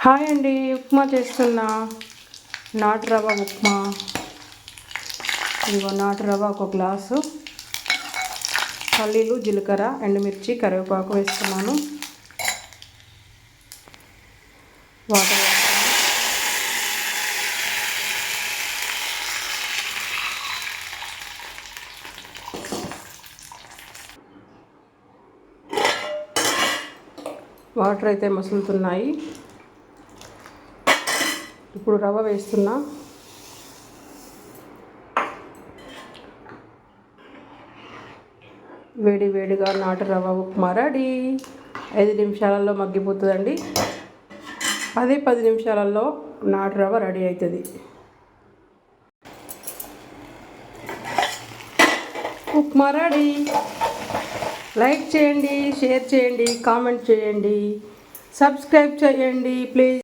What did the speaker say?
Hi అండి ఉప్మా చేస్తున్నా. నాటు రవ్వ ఉప్మా. ఇదిగో నాటు రవ్వ ఒక గ్లాసు. పల్లీలు జీలకర్ర ఎండుమిర్చి కరివేపాకు వేస్తున్నాను. వాటర్ వాటర్ అయితే మసులుతున్నాయి. ఇప్పుడు రవ్వ వేస్తున్నా. వేడి వేడిగా నాటు రవ్వ ఉప్మా రెడీ. ఐదు నిమిషాలలో మగ్గిపోతుందండి. అదే పది నిమిషాలలో నాటు రవ్వ రెడీ అవుతుంది ఉప్మా రెడీ. లైక్ చేయండి షేర్ చేయండి కామెంట్ చేయండి. సబ్స్క్రైబ్ చేయండి ప్లీజ్.